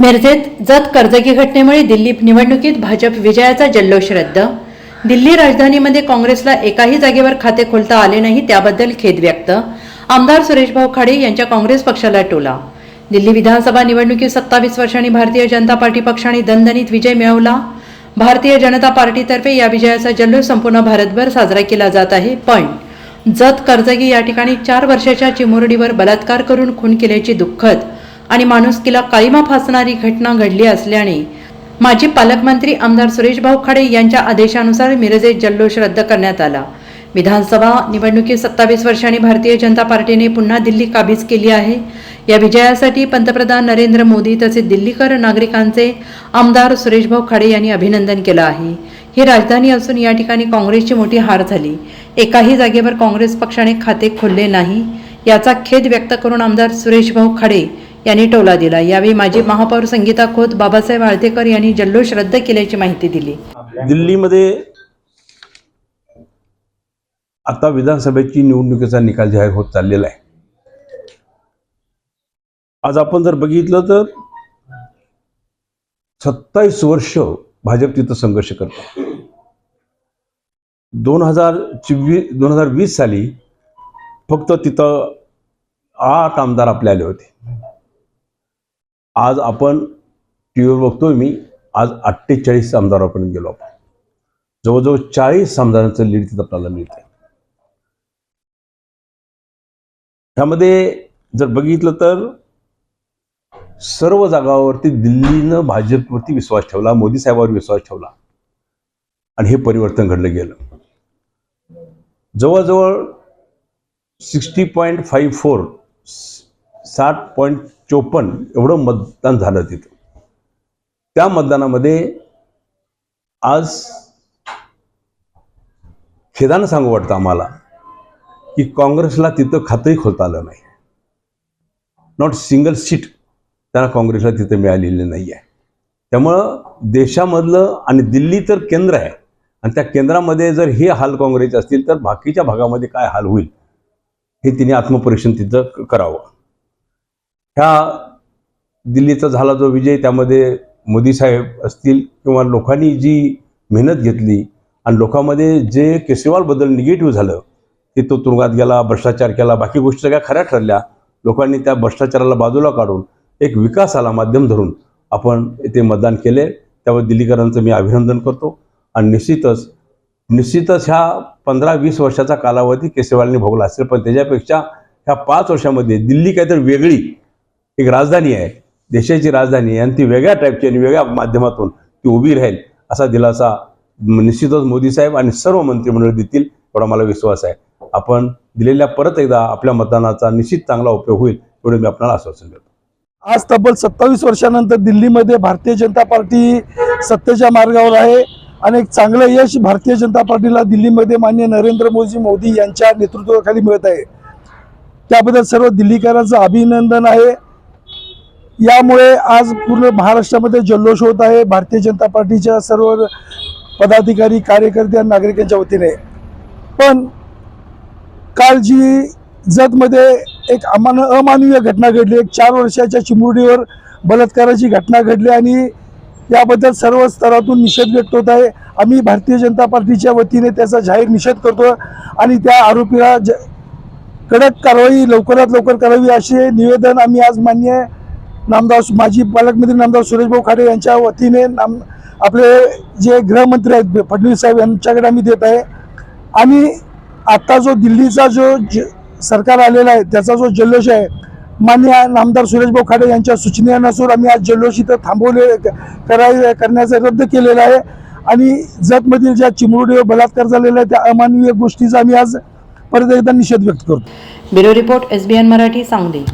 मिरजेत जत कर्जगी घटनेमुळे दिल्ली निवडणुकीत भाजप विजयाचा जल्लोष रद्द. दिल्ली राजधानीमध्ये काँग्रेसला एकाही जागेवर खाते खोलता आले नाही त्याबद्दल खेद व्यक्त. आमदार सुरेशभाऊ खाडे यांच्या काँग्रेस पक्षाला टोला. दिल्ली विधानसभा निवडणुकीत सत्तावीस वर्षांनी भारतीय जनता पार्टी पक्षाने दणदणीत विजय मिळवला. भारतीय जनता पार्टीतर्फे या विजयाचा जल्लोष संपूर्ण भारतभर साजरा केला जात आहे. पण जत कर्जगी या ठिकाणी चार वर्षाच्या चिमुरडीवर बलात्कार करून खून केल्याची दुःखद आणि माणुसकीला काळीमा फासणारी घटना घडली असल्याने माजी पालकमंत्री आमदार सुरेशभाऊ खाडे यांच्या आदेशानुसार मिरजेत जल्लोष रद्द करण्यात आला. विधानसभा निवडणुकीत सत्तावीस वर्षांनी भारतीय जनता पार्टीने पुन्हा दिल्ली काबीज केली आहे. या विजयासाठी पंतप्रधान नरेंद्र मोदी तसेच दिल्लीकर नागरिकांचे आमदार सुरेशभाऊ खाडे यांनी अभिनंदन केलं आहे. ही राजधानी असून या ठिकाणी काँग्रेसची मोठी हार झाली. एकाही जागेवर काँग्रेस पक्षाने खाते खोलले नाही. याचा खेद व्यक्त करून आमदार सुरेशभाऊ खाडे यांनी टोला दिला. यावेळी माजी महापौर संगीता खोत बाबासाहेब आळतेकर यांनी जल्लोष रद्द केल्याची माहिती दिली. दिल्लीमध्ये आता विधानसभेची निवडणुकीचा निकाल जाहीर होत चाललेला आहे. आज आपण जर बघितलं तर सत्तावीस वर्ष भाजप तिथं संघर्ष करतो. दोन हजार चोवीस दोन हजार वीस साली फक्त तिथं आठ आमदार आपले आले होते. आज आपण टी व्हीवर बघतोय मी आज अठ्ठेचाळीस आमदारापर्यंत गेलो आपण. जवळजवळ चाळीस आमदारांचं लीड तिथं आपल्याला मिळतंय. ह्यामध्ये जर बघितलं तर सर्व जागावरती दिल्लीनं भाजपवरती विश्वास ठेवला मोदी साहेबांवर विश्वास ठेवला आणि हे परिवर्तन घडलं गेलं. जवळजवळ सिक्स्टी पॉईंट फाईव्ह फोर साठ पॉईंट चोपन्न एवढं मतदान झालं तिथं. त्या मतदानामध्ये आज खेदानं सांगू वाटतं आम्हाला की काँग्रेसला तिथं खातंही खोलता आलं नाही. नॉट सिंगल सीट त्यांना काँग्रेसला तिथं मिळालेली नाही आहे त्यामुळं देशामधलं आणि दिल्ली तर केंद्र आहे. आणि त्या केंद्रामध्ये जर हे हाल काँग्रेसचे असतील तर बाकीच्या भागामध्ये काय हाल होईल हे तिने आत्मपरीक्षण तिथं करावं. ह्या दिल्लीचा झाला जो विजय त्यामध्ये मोदी साहेब असतील किंवा लोकांनी जी मेहनत घेतली आणि लोकांमध्ये जे केजरीवालबद्दल निगेटिव्ह झालं की तो तुरुंगात गेला भ्रष्टाचार केला बाकी गोष्टी सगळ्या खऱ्या ठरल्या लोकांनी त्या भ्रष्टाचाराला बाजूला काढून एक विकासाला माध्यम धरून आपण येथे मतदान केले. त्यावर दिल्लीकरांचं मी अभिनंदन करतो आणि निश्चितच निश्चितच ह्या पंधरा वीस वर्षाचा कालावधी केसरीवालने भोगला असेल पण त्याच्यापेक्षा ह्या पाच वर्षामध्ये दिल्ली काहीतरी वेगळी एक राजधानी आहे देशाची राजधानी आहे आणि ती वेगळ्या टाईपची आणि वेगळ्या माध्यमातून ती उभी राहील असा दिलासा निश्चितच मोदी साहेब आणि सर्व मंत्रिमंडळ देतील एवढा मला विश्वास आहे. आपण दिलेल्या परत एकदा आपल्या मतदानाचा निश्चित चांगला उपयोग होईल एवढं मी आपल्याला आश्वासन देतो. आज तब्बल सत्तावीस वर्षानंतर दिल्लीमध्ये भारतीय जनता पार्टी सत्तेच्या मार्गावर आहे आणि एक चांगलं यश भारतीय जनता पार्टीला दिल्लीमध्ये मान्य नरेंद्र मोदी मोदी यांच्या नेतृत्वाखाली मिळत आहे. त्याबद्दल सर्व दिल्लीकरांचं अभिनंदन आहे. यामुळे आज पूर्ण महाराष्ट्रामध्ये जल्लोष होत आहे. भारतीय जनता पार्टीच्या सर्व पदाधिकारी कार्यकर्ते आणि नागरिकांच्या वतीने. पण काल जी जतमध्ये एक अमान अमानवीय घटना घडली. एक चार वर्षाच्या चिमुरडीवर बलात्काराची घटना घडली आणि याबद्दल सर्व स्तरातून निषेध व्यक्त होत आहे. आम्ही भारतीय जनता पार्टीच्या वतीने त्याचा जाहीर निषेध करतो आणि त्या आरोपीला ज कडक कारवाई लवकरात लवकर करावी असे निवेदन आम्ही आज मान्य नामदार माजी पालकमंत्री नामदार सुरेशभाऊ खाडे यांच्या वतीने नाम आपले जे गृहमंत्री आहेत फडणवीस साहेब यांच्याकडे आम्ही देत आहे. आणि आत्ता जो दिल्लीचा जो ज सरकार आलेला आहे त्याचा जो जल्लोष आहे मान्य नामदार सुरेशभाऊ खाडे यांच्या सूचनेनुसार आम्ही आज जल्लोष इथं थांबवले कराय करण्याचं रद्द केलेलं आहे. आणि जतमधील ज्या चिमुरडीवर बलात्कार झालेला आहे त्या अमानवीय गोष्टीचा आम्ही आज परत एकदा निषेध व्यक्त करतो. Bureau report SBN Marathi Sangli.